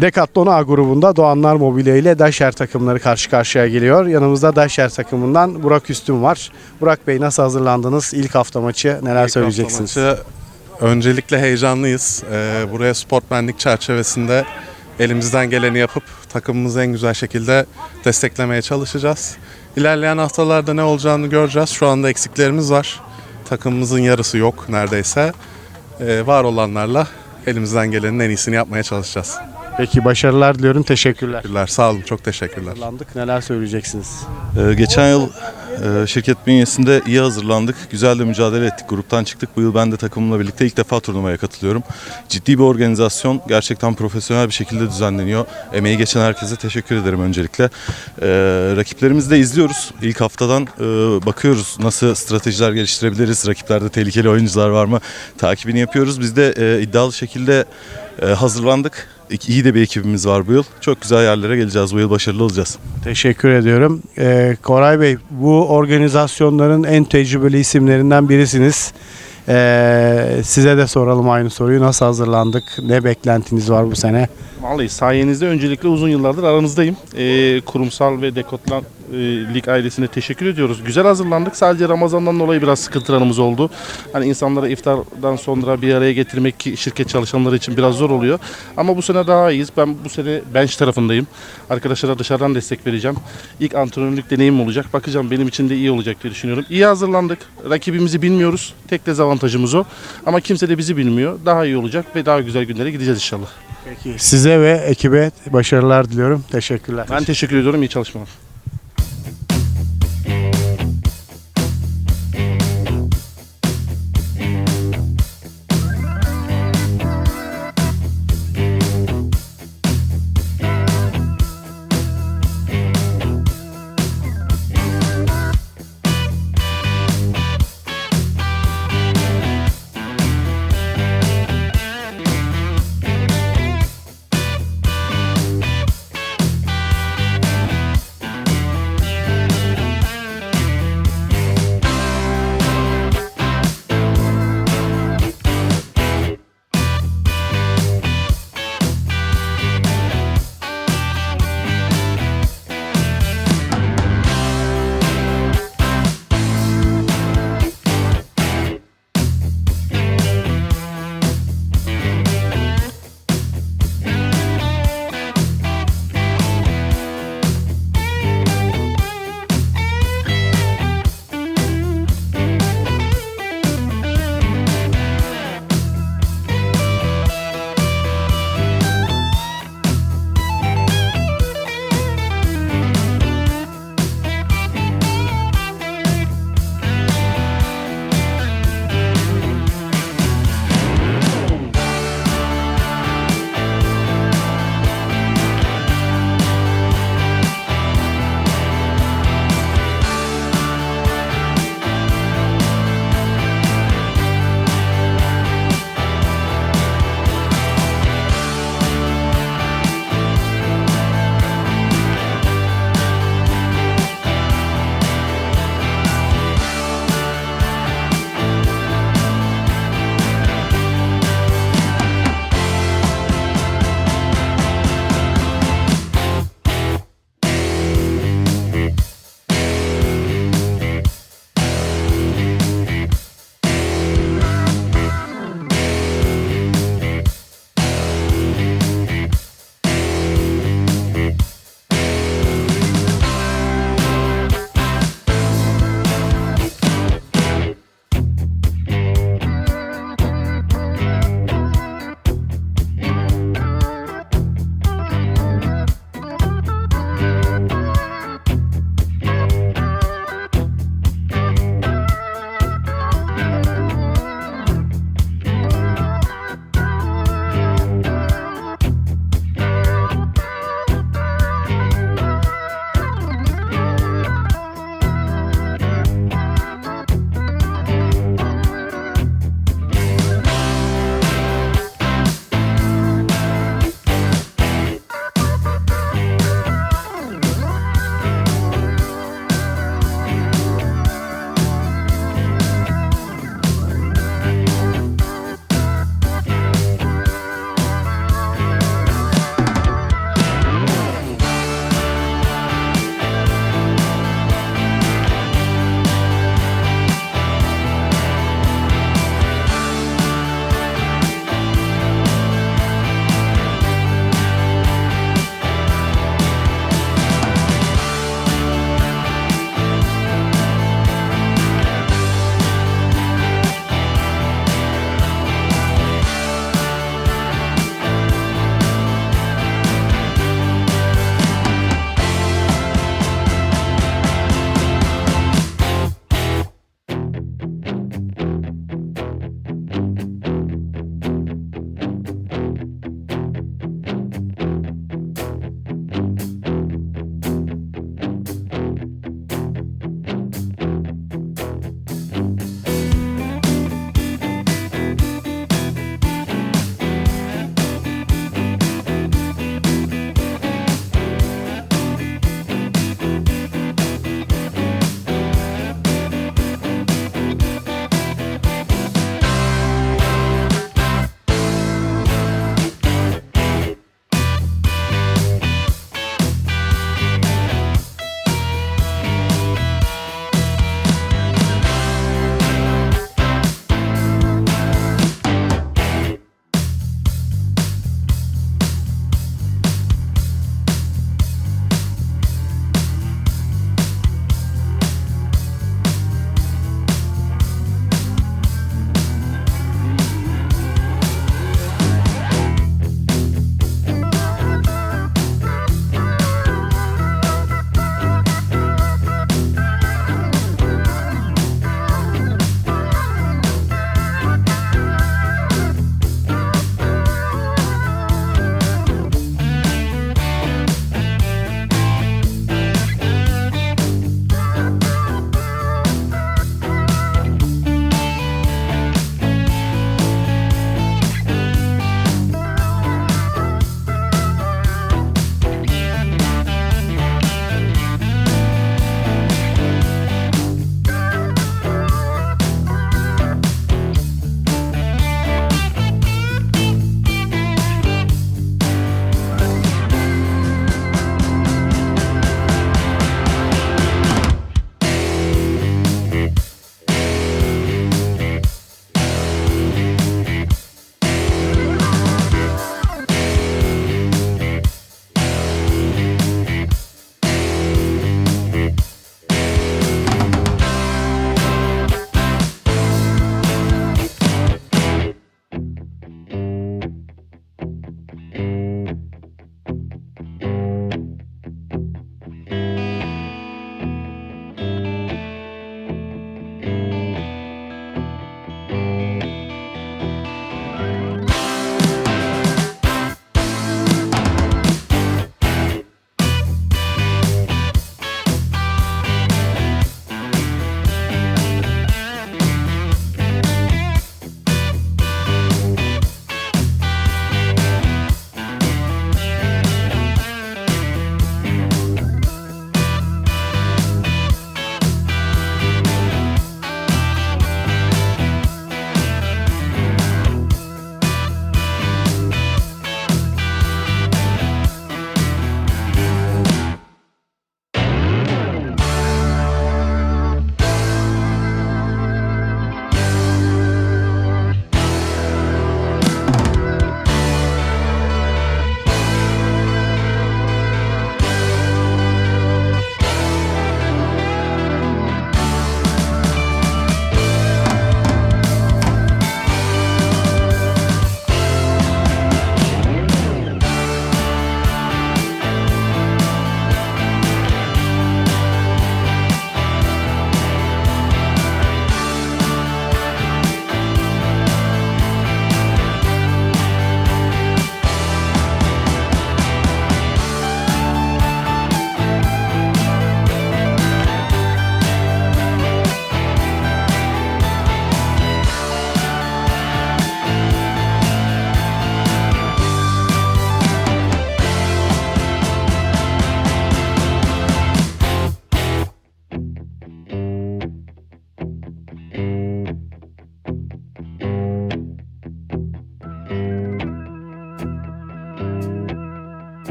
Decathlon A grubunda Doğanlar Mobilya ile Daşer takımları karşı karşıya geliyor. Yanımızda Daşer takımından Burak Üstün var. Burak Bey nasıl hazırlandınız? İlk hafta maçı neler İlk söyleyeceksiniz? hafta maçı öncelikle heyecanlıyız. Ee, buraya sportmenlik çerçevesinde elimizden geleni yapıp takımımızı en güzel şekilde desteklemeye çalışacağız. İlerleyen haftalarda ne olacağını göreceğiz. Şu anda eksiklerimiz var. Takımımızın yarısı yok neredeyse. Ee, var olanlarla elimizden gelenin en iyisini yapmaya çalışacağız. Peki başarılar diliyorum. Teşekkürler. Teşekkürler. Sağ olun. Çok teşekkürler. Hazırlandık. Neler söyleyeceksiniz? Ee, Geçen yıl şirket bünyesinde iyi hazırlandık. Güzel de mücadele ettik. Gruptan çıktık. Bu yıl ben de takımımla birlikte ilk defa turnuvaya katılıyorum. Ciddi bir organizasyon. Gerçekten profesyonel bir şekilde düzenleniyor. Emeği geçen herkese teşekkür ederim öncelikle. Ee, rakiplerimizi de izliyoruz. İlk haftadan e, bakıyoruz nasıl stratejiler geliştirebiliriz. Rakiplerde tehlikeli oyuncular var mı? Takibini yapıyoruz. Biz de e, iddialı şekilde e, hazırlandık. İyi de bir ekibimiz var bu yıl. Çok güzel yerlere geleceğiz. Bu yıl başarılı olacağız. Teşekkür ediyorum. Ee, Koray Bey bu organizasyonların en tecrübeli isimlerinden birisiniz. Ee, size de soralım aynı soruyu. Nasıl hazırlandık? Ne beklentiniz var bu sene? Vallahi sayenizde öncelikle uzun yıllardır aranızdayım. Ee, kurumsal ve Dekotlan e, Lig ailesine teşekkür ediyoruz. Güzel hazırlandık. Sadece Ramazan'dan dolayı biraz sıkıntılarımız oldu. Hani insanları iftardan sonra bir araya getirmek ki şirket çalışanları için biraz zor oluyor. Ama bu sene daha iyiyiz. Ben bu sene bench tarafındayım. Arkadaşlara dışarıdan destek vereceğim. İlk antrenörlük deneyimim olacak. Bakacağım benim için de iyi olacak diye düşünüyorum. İyi hazırlandık. Rakibimizi bilmiyoruz. Tek dezavantajımız o. Ama kimse de bizi bilmiyor. Daha iyi olacak ve daha güzel günlere gideceğiz inşallah. Peki size ve ekibe başarılar diliyorum. Teşekkürler. Ben teşekkür ediyorum. İyi çalışmalar.